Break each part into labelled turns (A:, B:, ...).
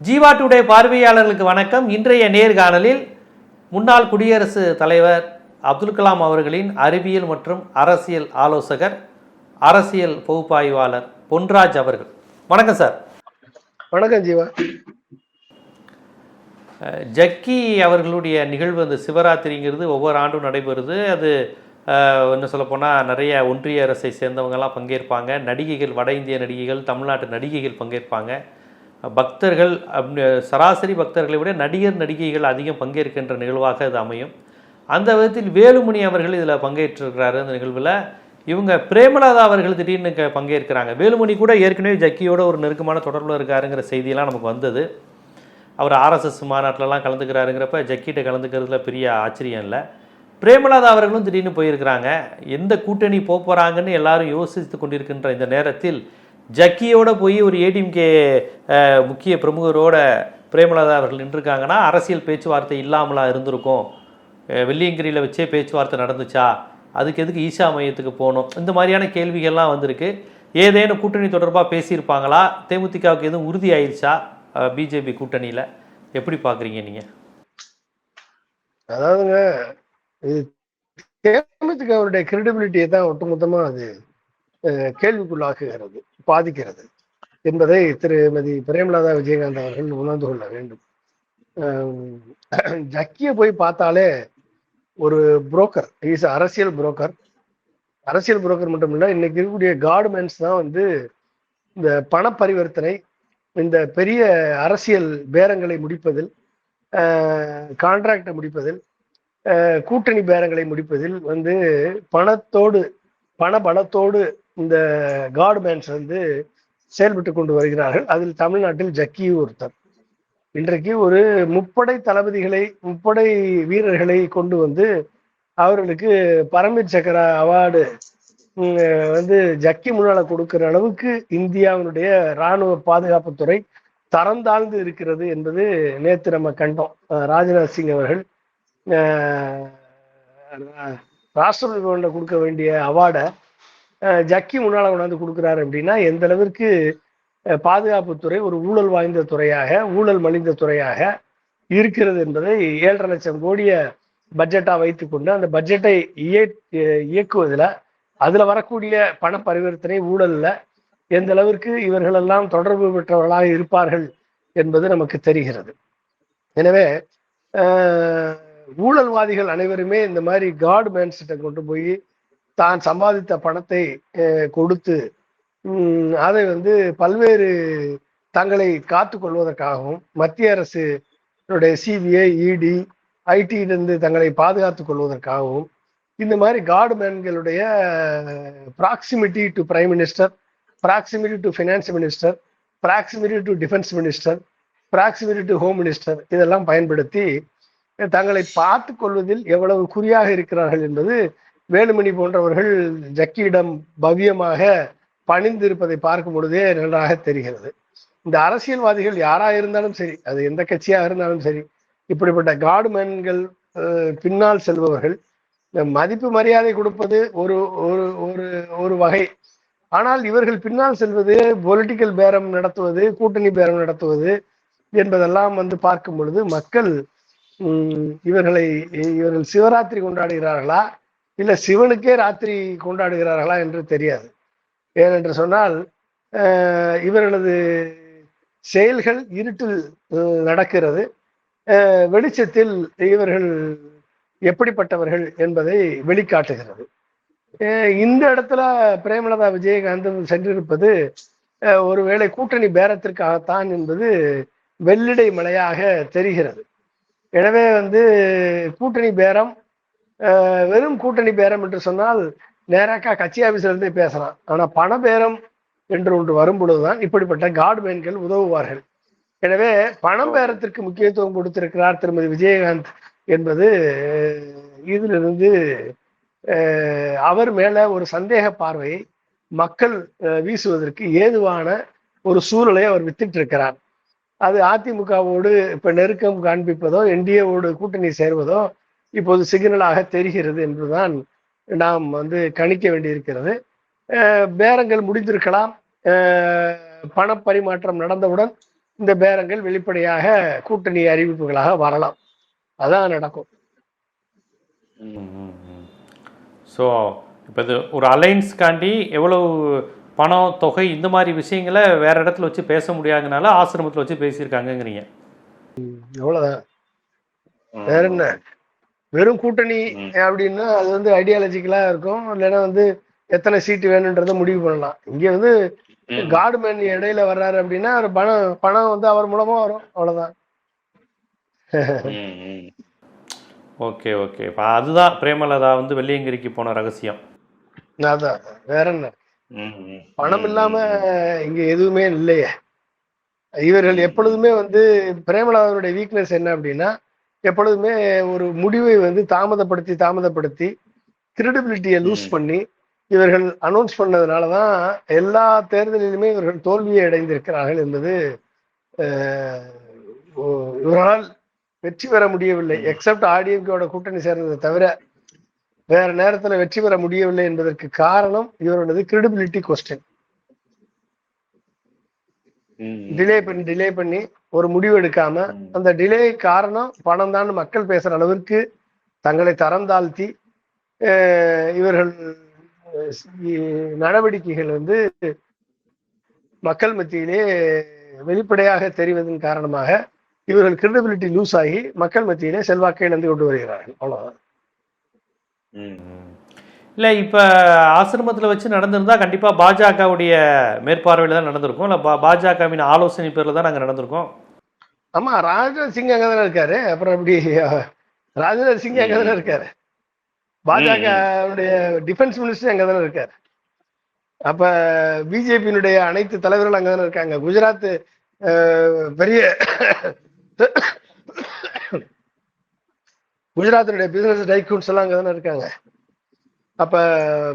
A: Jeeva today பார்வையாளர்களுக்கு வணக்கம். இன்றைய நேர்காணலில் முன்னாள் குடியரசு தலைவர் அப்துல் கலாம் அவர்களின் அறிவியல் மற்றும் அரசியல் ஆலோசகர் அரசியல் பகுப்பாய்வாளர் பொன்ராஜ் அவர்கள். வணக்கம் சார்.
B: வணக்கம் ஜீவா.
A: ஜக்கி அவர்களுடைய நிகழ்வு அந்த சிவராத்திரிங்கிறது ஒவ்வொரு ஆண்டும் நடைபெறுது. அது இன்னும் சொல்லப்போனால் நிறைய ஒன்றிய அரசை சேர்ந்தவங்கெல்லாம் பங்கேற்பாங்க. நடிகைகள் வட இந்திய நடிகைகள் தமிழ்நாட்டு நடிகைகள் பங்கேற்பாங்க. பக்தர்கள் சராசரி பக்தர்களை விட நடிகர் நடிகைகள் அதிகம் பங்கேற்கின்ற நிகழ்வாக இது அமையும். அந்த விதத்தில் வேலுமணி அவர்கள் இதில் பங்கேற்றிருக்கிறாரு அந்த நிகழ்வில். இவங்க பிரேமலாதா அவர்கள் திடீர்னு பங்கேற்கிறாங்க. வேலுமணி கூட ஏற்கனவே ஜக்கியோட ஒரு நெருக்கமான தொடர்பில் இருக்காருங்கிற செய்தியெல்லாம் நமக்கு வந்தது. அவர் ஆர்எஸ்எஸ் மாநாட்டிலலாம் கலந்துக்கிறாருங்கிறப்ப ஜக்கிட்ட கலந்துக்கிறதுல பெரிய ஆச்சரியம் இல்லை. பிரேமலாதா அவர்களும் திடீர்னு போயிருக்கிறாங்க. எந்த கூட்டணி போக போகிறாங்கன்னு எல்லாரும் யோசித்து கொண்டிருக்கின்ற இந்த நேரத்தில் ஜக்கியோட போய் ஒரு ஏடிஎம்கே முக்கிய பிரமுகரோட பிரேமலதா அவர்கள் நின்றுருக்காங்கன்னா அரசியல் பேச்சுவார்த்தை இல்லாமலா இருந்திருக்கும். வெள்ளியங்கிரியில் வச்சே பேச்சுவார்த்தை நடந்துச்சா? அதுக்கு எதுக்கு ஈஷா மையத்துக்கு போகணும்? இந்த மாதிரியான கேள்விகள்லாம் வந்திருக்கு. ஏதேனும் கூட்டணி தொடர்பாக பேசியிருப்பாங்களா? தேமுதிகவுக்கு எதுவும் உறுதி ஆயிடுச்சா பிஜேபி கூட்டணியில்? எப்படி பார்க்குறீங்க நீங்கள்
B: அதாவதுங்க இது தேமுதிக அவருடைய கிரெடிபிலிட்டியை தான் ஒட்டுமொத்தமாக அது கேள்விக்குள்ளாக்குகிறது பாதிக்கிறது என்பதை திருமதி பிரேமலதா விஜயகாந்த் அவர்கள் உணர்ந்து கொள்ள வேண்டும். ஜக்கியை போய் பார்த்தாலே ஒரு புரோக்கர் இஸ் அரசியல் புரோக்கர். அரசியல் புரோக்கர் மட்டும் இல்லை இன்னைக்கு இருக்கக்கூடிய கார்மெண்ட்ஸ் தான் வந்து இந்த பண பரிவர்த்தனை இந்த பெரிய அரசியல் பேரங்களை முடிப்பதில் கான்ட்ராக்டை முடிப்பதில் கூட்டணி பேரங்களை முடிப்பதில் வந்து பணத்தோடு பண பலத்தோடு இந்த காட்மேன்ஸ் வந்து செயல்பட்டு கொண்டு வருகிறார்கள். அதில் தமிழ்நாட்டில் ஜக்கி ஒருத்தர். இன்றைக்கு ஒரு முப்படை தளபதிகளை முப்படை வீரர்களை கொண்டு வந்து அவர்களுக்கு பரமவீர் சக்கரா அவார்டு வந்து ஜக்கி முன்னால கொடுக்கிற அளவுக்கு இந்தியாவினுடைய இராணுவ பாதுகாப்புத்துறை தரம் தாழ்ந்து இருக்கிறது என்பது நேத்து நம்ம கண்டோம். அஹ் ராஜ்நாத் சிங் அவர்கள் அஹ் ராஷ்டிரபதி பவன்ல கொடுக்க வேண்டிய அவார்டை ஜக்கி முன்னால் கொண்டாந்து கொடுக்குறாரு அப்படின்னா எந்த அளவிற்கு பாதுகாப்புத்துறை ஒரு ஊழல் வாய்ந்த துறையாக ஊழல் மலிந்த துறையாக இருக்கிறது என்பதை ஏழரை லட்சம் கோடியை பட்ஜெட்டாக வைத்து வைத்துக்கொண்டு அந்த பட்ஜெட்டை இய- இயக்குவதில் அதில் வரக்கூடிய பண பரிவர்த்தனை ஊழல்ல எந்த அளவிற்கு இவர்களெல்லாம் தொடர்பு பெற்றவர்களாக இருப்பார்கள் என்பது நமக்கு தெரிகிறது. எனவே ஊழல்வாதிகள் அனைவருமே இந்த மாதிரி காட் மேன்ஸ்கிட்ட கொண்டு போய் தான் சம்பாதித்த பணத்தை கொடுத்து அதை வந்து பல்வேறு தங்களை காத்து கொள்வதற்காகவும் மத்திய அரசு சிபிஐ இடி ஐடியிலிருந்து தங்களை பாதுகாத்து கொள்வதற்காகவும் இந்த மாதிரி கார்டுமேன்களுடைய proximity to prime minister proximity to finance minister proximity to defence minister proximity to home minister இதெல்லாம் பயன்படுத்தி தங்களை பார்த்து கொள்வதில் எவ்வளவு குறியாக இருக்கிறார்கள் என்பது வேலுமணி போன்றவர்கள் ஜக்கியிடம் பவ்யமாக பணிந்திருப்பதை பார்க்கும் பொழுதே நன்றாக தெரிகிறது. இந்த அரசியல்வாதிகள் யாரா இருந்தாலும் சரி அது எந்த கட்சியாக இருந்தாலும் சரி இப்படிப்பட்ட காடுமேன்கள் பின்னால் செல்பவர்கள் இந்த மதிப்பு மரியாதை கொடுப்பது ஒரு ஒரு ஒரு ஒரு வகை. ஆனால் இவர்கள் பின்னால் செல்வது பொலிட்டிக்கல் பேரம் நடத்துவது கூட்டணி பேரம் நடத்துவது என்பதெல்லாம் வந்து பார்க்கும் பொழுது மக்கள் இவர்களை இவர்கள் சிவராத்திரி கொண்டாடுகிறார்களா? இல்லை சிவனுக்கே ராத்திரி கொண்டாடுகிறார்களா என்று தெரியாது. ஏனென்று சொன்னால் இவர்களது செயல்கள் இருட்டில் நடக்கிறது. வெளிச்சத்தில் இவர்கள் எப்படிப்பட்டவர்கள் என்பதை வெளிக்காட்டுகிறது. இந்த இடத்துல பிரேமலதா விஜயகாந்த் சென்றிருப்பது ஒருவேளை கூட்டணி பேரத்திற்காகத்தான் என்பது வெள்ளிடை மலையாக தெரிகிறது. எனவே வந்து கூட்டணி பேரம் வெறும் கூட்டணி பேரம் என்று சொன்னால் நேராக்கா கட்சி ஆபீஸ்ல இருந்தே பேசலாம். ஆனா பண பேரம் என்று ஒன்று வரும் பொழுதுதான் இப்படிப்பட்ட கார்டுமேன்கள் உதவுவார்கள். எனவே பணம் பேரத்திற்கு முக்கியத்துவம் கொடுத்திருக்கிறார் திருமதி விஜயகாந்த் என்பது இதிலிருந்து அவர் மேல ஒரு சந்தேக பார்வையை மக்கள் வீசுவதற்கு ஏதுவான ஒரு சூழலை அவர் வித்திட்டு இருக்கிறார் அது அதிமுகவோடு இப்ப நெருக்கம் காண்பிப்பதோ என்டிஏவோடு கூட்டணி சேர்வதோ இப்போது சிக்னலாக தெரிகிறது என்றுதான் நாம் வந்து கணிக்க வேண்டியிருக்கிறது. பேரங்கள் முடிந்திருக்கலாம். அஹ் பணப்பரிமாற்றம் நடந்தவுடன் இந்த பேரங்கள் வெளிப்படையாக கூட்டணி அறிவிப்புகளாக வரலாம். அதான் நடக்கும்.
A: ஸோ இப்போ இது ஒரு அலைன்ஸ்காண்டி எவ்வளவு பணம் தொகை இந்த மாதிரி விஷயங்களை வேற இடத்துல வச்சு பேச முடியாதனால ஆசிரமத்தில் வச்சு பேசியிருக்காங்கங்கிறீங்க.
B: அவ்வளவுதான். வேற என்ன? வெறும் கூட்டணி அப்படின்னா அது வந்து ஐடியாலஜிக்கலா இருக்கும். இல்லைன்னா வந்து எத்தனை சீட்டு வேணுன்றதை முடிவு பண்ணலாம். இங்க வந்து கார்டுமேன் இடையில வர்றாரு அப்படின்னா அவர் பணம் பணம் வந்து அவர் மூலமா வரும். அவ்வளவுதான்.
A: Okay okay. இப்போ அதுதான் பிரேமலதா வந்து வெள்ளியங்கிரிக்கு போன ரகசியம்.
B: அதான். வேற என்ன? பணம் இல்லாம இங்க எதுவுமே இல்லையே. இவர்கள் எப்பொழுதுமே வந்து பிரேமலாதனுடைய வீக்னஸ் என்ன அப்படின்னா எப்பொழுதுமே ஒரு முடிவை வந்து தாமதப்படுத்தி தாமதப்படுத்தி கிரெடிபிலிட்டியை லூஸ் பண்ணி இவர்கள் அனௌன்ஸ் பண்ணதுனால தான் எல்லா தேர்தலிலுமே இவர்கள் தோல்வியை அடைந்திருக்கிறார்கள் என்பது இவர்களால் வெற்றி பெற முடியவில்லை. எக்ஸப்ட் ஆடிஎம்கேவோட கூட்டணி சேர்ந்ததை தவிர வேற நேரத்துல வெற்றி பெற முடியவில்லை என்பதற்கு காரணம் இவரோடது கிரெடிபிலிட்டி கொஸ்டின் டிலே பண்ணி டிலே பண்ணி ஒரு முடிவு எடுக்காம அந்த டிலே காரணம் பணம் தான் மக்கள் பேசுற அளவிற்கு தங்களை தரம் தாழ்த்தி இவர்கள் நடவடிக்கைகள் வந்து மக்கள் மத்தியிலே வெளிப்படையாக தெரிவதன் காரணமாக இவர்கள் கிரெடிபிலிட்டி லூஸ் ஆகி மக்கள் மத்தியிலே செல்வாக்கை இழந்து கொண்டு வருகிறார்கள். அவ்வளவுதான்.
A: இல்லை இப்போ ஆசிரமத்தில் வச்சு நடந்திருந்தா கண்டிப்பாக பாஜகவுடைய மேற்பார்வையில் தான் நடந்திருக்கும். இல்லை பா பாஜகவின் ஆலோசனை பேரில் தான் நாங்கள் நடந்திருக்கோம்.
B: ஆமா ராஜ்நாத் சிங் அங்கதானே இருக்காரு. அப்புறம் எப்படி ராஜ்நாத் சிங் அங்கதானே இருக்காரு. பாஜகவுடைய டிஃபென்ஸ் மினிஸ்டர் அங்கதானே இருக்காரு. அப்ப பிஜேபியினுடைய அனைத்து தலைவர்களும் அங்கதானே இருக்காங்க. குஜராத் பெரிய குஜராத்தினுடைய பிசினஸ் டைக்கூன்ஸ் எல்லாம் அங்கதானே இருக்காங்க. அப்ப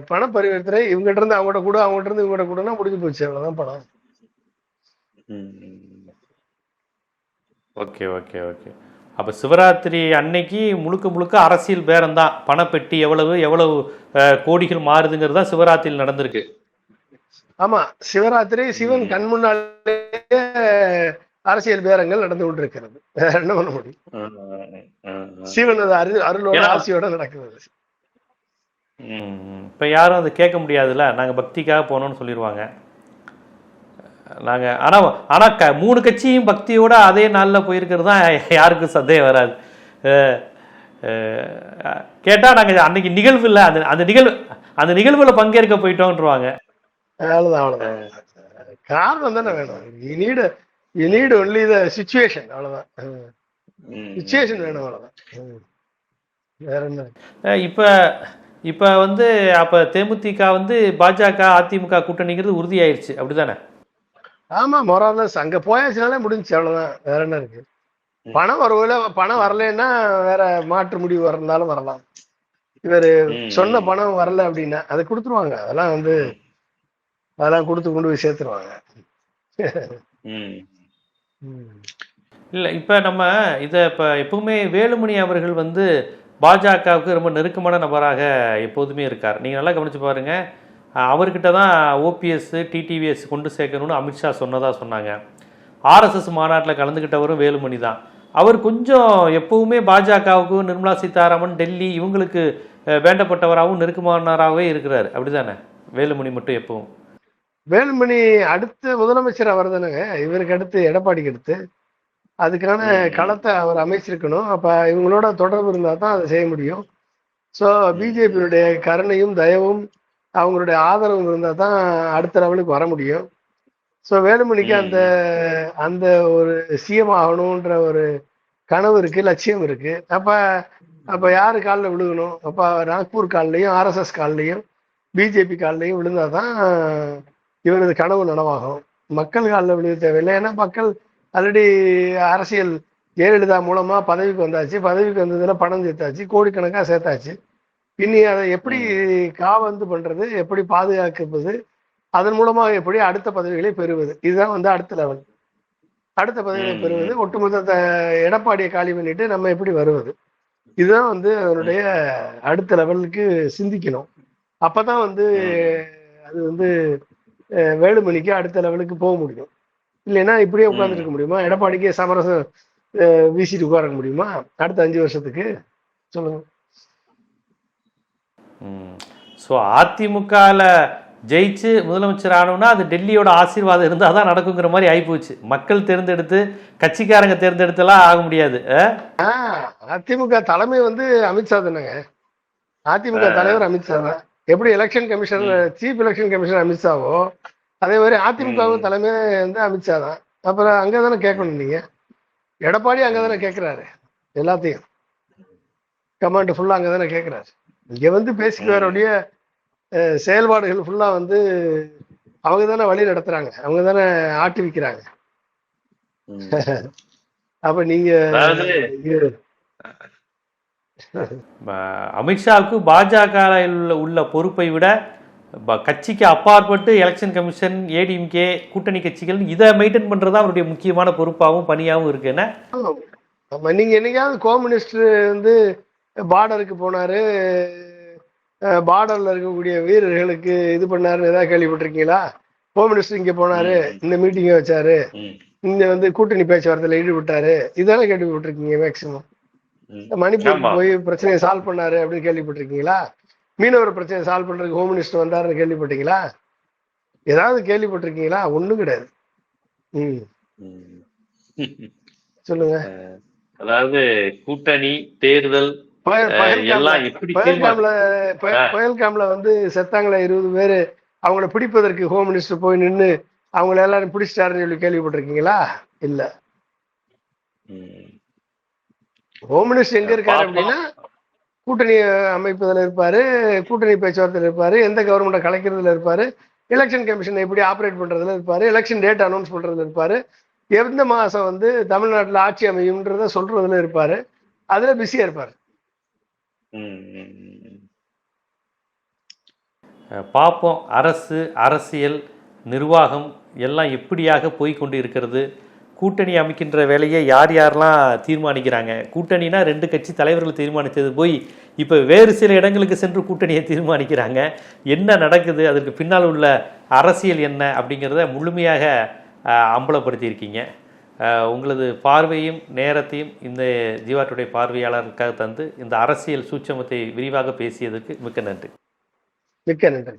B: பண பரிவர்த்தனை இவங்ககிட்ட இருந்து அவங்ககிட்ட கூட அவங்ககிட்ட இருந்து இவங்ககிட்ட கூடனா முடிஞ்சு போச்சு. அவ்வளவுதான் பணம்.
A: Okay okay okay. அப்போ சிவராத்திரி அன்னைக்கு முழுக்க முழுக்க அரசியல் பேரம் தான் பணப்பெட்டி எவ்வளவு எவ்வளவு கோடிகள் மாறுதுங்கிறது தான் சிவராத்திரியில் நடந்திருக்கு.
B: ஆமா சிவராத்திரி சிவன் கண் முன்னாலே அரசியல் பேரங்கள் நடந்து கொண்டிருக்கிறது. என்ன பண்ண முடியும்? சிவன் அது அருள் அருளோட ஆசையோட நடக்கிறது.
A: இப்போ யாரும் அதை கேட்க முடியாதுல்ல? நாங்கள் பக்திக்காக போனோம்னு சொல்லிடுவாங்க நாங்கள் ஆனால் ஆனால் க மூணு கட்சியும் பக்தியோட அதே நாளில் போயிருக்கிறது தான் யாருக்கும் சந்தேகம் வராது. கேட்டால் நாங்கள் அன்னைக்கு நிகழ்வு இல்லை அந்த அந்த நிகழ்வு அந்த நிகழ்வில் பங்கேற்க போயிட்டோன்றுவாங்க
B: அவ்வளவுதான் அவ்வளவுதான். காரணம் தானே வேணும். You need you need only the situation அவ்வளவுதான். சுச்சுவேஷன் வேணும் அவ்வளவுதான். ம். வேற என்ன?
A: இப்போ இப்போ வந்து அப்போ தேமுதிக வந்து பாஜக அதிமுக கூட்டணிங்கிறது உறுதியாயிருச்சு. அப்படிதானே?
B: ஆமா மொராலஸ் அங்க போயாச்சுனாலே முடிஞ்சுச்சு அவ்வளவுதான். வேற என்ன இருக்கு? பணம் வரவுல பணம் வரலைன்னா வேற மாற்று முடிவு வரந்தாலும் வரலாம். இவர் சொன்ன பணம் வரல அப்படின்னா அதை கொடுத்துருவாங்க. அதெல்லாம் வந்து அதெல்லாம் கொடுத்து கொண்டு போய் சேர்த்துருவாங்க. ம்.
A: இல்லை இப்போ நம்ம இதை இப்போ எப்பவுமே வேலுமணி அவர்கள் வந்து பாஜகவுக்கு ரொம்ப நெருக்கமான நபராக எப்போதுமே இருக்கார். நீங்கள் நல்லா கவனிச்சு பாருங்க. அவர்கிட்ட தான் ஓபிஎஸ் டிடிவிஎஸ் கொண்டு சேர்க்கணும்னு அமித்ஷா சொன்னதா சொன்னாங்க. ஆர்எஸ்எஸ் மாநாட்டில் கலந்துக்கிட்டவரும் வேலுமணி தான். அவர் கொஞ்சம் எப்பவுமே பாஜகவுக்கு நிர்மலா சீதாராமன் டெல்லி இவங்களுக்கு வேண்டப்பட்டவராகவும் நெருக்கமானவராகவே இருக்கிறார். அப்படிதானே? வேலுமணி மட்டும் எப்பவும்.
B: வேலுமணி அடுத்த முதலமைச்சர் அவர் தானேங்க இவருக்கு அடுத்து எடப்பாடிக்கு அடுத்து. அதுக்கான களத்தை அவர் அமைச்சிருக்கணும். அப்ப இவங்களோட தொடர்பு இருந்தா தான் அதை செய்ய முடியும். ஸோ பிஜேபியினுடைய கருணையும் தயவும் அவங்களுடைய ஆதரவும் இருந்தா தான் அடுத்த லெவலுக்கு வர முடியும். ஸோ வேலுமணிக்கு அந்த அந்த ஒரு சிஎம் ஆகணுன்ற ஒரு கனவு இருக்கு லட்சியம் இருக்கு. அப்ப அப்ப யாரு காலில் விழுகணும்? அப்ப நாக்பூர் கால்லையும் ஆர்எஸ்எஸ் கால்லையும் பிஜேபி கால்லையும் விழுந்தாதான் இவரது கனவு நனவாகும். மக்கள் காலில் விழுக தேவையில்லை. ஏன்னா மக்கள் ஆல்ரெடி அரசியல் ஜெயலலிதா மூலமா பதவிக்கு வந்தாச்சு. பதவிக்கு வந்ததுல பணம் சேர்த்தாச்சு. கோடிக்கணக்கா சேர்த்தாச்சு. இனி அதை எப்படி காவந்து பண்றது எப்படி பாதுகாக்கப்பது அதன் மூலமாக எப்படி அடுத்த பதவிகளை பெறுவது? இதுதான் வந்து அடுத்த லெவல் அடுத்த பதவிகளை. பெறுவது ஒட்டுமொத்த எடப்பாடியை காலி பண்ணிட்டு நம்ம எப்படி வருவது? இதுதான் வந்து அவருடைய அடுத்த லெவலுக்கு சிந்திக்கணும். அப்பதான் வந்து அது வந்து வேலுமணிக்கு அடுத்த லெவலுக்கு போக முடியும். இல்லைன்னா இப்படியே உட்கார்ந்துட்டு இருக்க முடியுமா? எடப்பாடிக்கே சமரசம் வீசிட்டு உட்கார முடியுமா? அடுத்த அஞ்சு வருஷத்துக்கு? சொல்லுங்க.
A: ஸோ அதிமுகவில் ஜெயிச்சு முதலமைச்சர் ஆனோம்னா அது டெல்லியோட ஆசீர்வாதம் இருந்தால் தான் நடக்குங்கிற மாதிரி ஆகிப்போச்சு மக்கள் தேர்ந்தெடுத்து கட்சிக்காரங்க தேர்ந்தெடுத்தெல்லாம் ஆக முடியாது.
B: அதிமுக தலைமை வந்து அமித்ஷா தானேங்க. அதிமுக தலைவர் அமித்ஷா தான். எப்படி election commissioner chief election commissioner அமித்ஷாவோ அதே மாதிரி அதிமுகவும் தலைமை வந்து அமித்ஷா தான். அப்புறம் அங்கே தானே கேட்கணும் நீங்க? எடப்பாடி அங்கே தானே கேட்குறாரு. எல்லாத்தையும். கமாண்ட் ஃபுல்லாக அங்கே தானே கேட்குறாரு. இங்கே வந்து பேசிக்குவாருடைய செயல்பாடுகள் ஃபுல்லாக வந்து அவங்க தானே வழி நடத்துறாங்க. அவங்க தானே ஆட்டி வைக்கிறாங்க.
C: ம்.
B: அப்ப நீங்க
A: அமித்ஷாவுக்கு பாஜக உள்ள உள்ள பொறுப்பை விட கட்சிக்கு அப்பாற்பட்டு எலெக்ஷன் கமிஷன் ஏடிஎம்கே கூட்டணி கட்சிகள் இதை மெயின்டைன் பண்ணுறது தான் அவருடைய முக்கியமான பொறுப்பாகவும் பணியாகவும் இருக்கு. என்ன?
B: நீங்க என்னைக்காவது மினிஸ்டர் வந்து பார்டருக்கு போனாரு. பார்டர்ல இருக்கக்கூடிய வீரர்களுக்கு இது பண்ணாருன்னு ஏதாவது கேள்விப்பட்டிருக்கீங்களா? ஹோம் மினிஸ்டர் இங்க போனாரு இந்த மீட்டிங்கை வச்சாரு இந்த வந்து கூட்டணி பேச்சுவார்த்தையில ஈடுபட்டாரு. இதெல்லாம் கேள்விப்பட்டிருக்கீங்க மேக்சிமம்
C: ம்.
B: மணிப்பூருக்கு
C: ஆமா.
B: போய் பிரச்சனையை சால்வ் பண்ணாரு அப்படின்னு கேள்விப்பட்டிருக்கீங்களா? மீனவர் பிரச்சனையை சால்வ் பண்றதுக்கு ஹோம் மினிஸ்டர் வந்தாருன்னு கேள்விப்பட்டீங்களா? ஏதாவது கேள்விப்பட்டிருக்கீங்களா? ஒண்ணும் கிடையாது. ம். சொல்லுங்க.
C: அதாவது கூட்டணி தேர்தல்
B: பய-
C: அஹ்,
B: பகல்காம்ல-
C: எல்லாம் எப்படி
B: பகல்காம்ல ப-
C: ஆ.
B: பகல்காம்ல வந்து செத்தாங்களே இருபது பேரு அவங்கள பிடிப்பதற்கு ஹோம் மினிஸ்டர் போய் நின்னு அவங்கள எல்லாரும் பிடிச்சிட்டாருன்னு சொல்லி கேள்விப்பட்டிருக்கீங்களா இல்ல. ஹோம் மினிஸ்டர் எங்க இருக்காரு. அப்படின்னா கூட்டணி அமைப்பதில் இருப்பாரு கூட்டணி பேச்சுவார்த்தையில் இருப்பாரு எந்த கவர்மெண்ட்டை கலைக்கிறதுல இருப்பாரு எலெக்ஷன் கமிஷனை எப்படி ஆப்ரேட் பண்றதுல இருப்பாரு எலெக்ஷன் டேட் அனௌன்ஸ் பண்றதுல இருப்பாரு எந்த மாசம் வந்து தமிழ்நாட்டுல ஆட்சி அமையும்ன்றத சொல்றதுல இருப்பாரு அதுல பிஸியா இருப்பாரு
A: பார்ப்போம் அரசு அரசியல் நிர்வாகம் எல்லாம் எப்படியாக போய்கொண்டு இருக்கிறது கூட்டணி அமைக்கின்ற வேலையை யார் யாரெல்லாம் தீர்மானிக்கிறாங்க? கூட்டணினா ரெண்டு கட்சி தலைவர்கள் தீர்மானித்தது போய் இப்போ வேறு சில இடங்களுக்கு சென்று கூட்டணியை தீர்மானிக்கிறாங்க. என்ன நடக்குது? அதற்கு பின்னால் உள்ள அரசியல் என்ன? அப்படிங்கிறத முழுமையாக அம்பலப்படுத்தியிருக்கீங்க. உங்களது பார்வையும் நேரத்தையும் இந்த ஜீவாட்டுடைய பார்வையாளருக்காக தந்து இந்த அரசியல் சூட்சமத்தை விரிவாக பேசியதற்கு மிக்க நன்றி.
B: மிக்க நன்றி.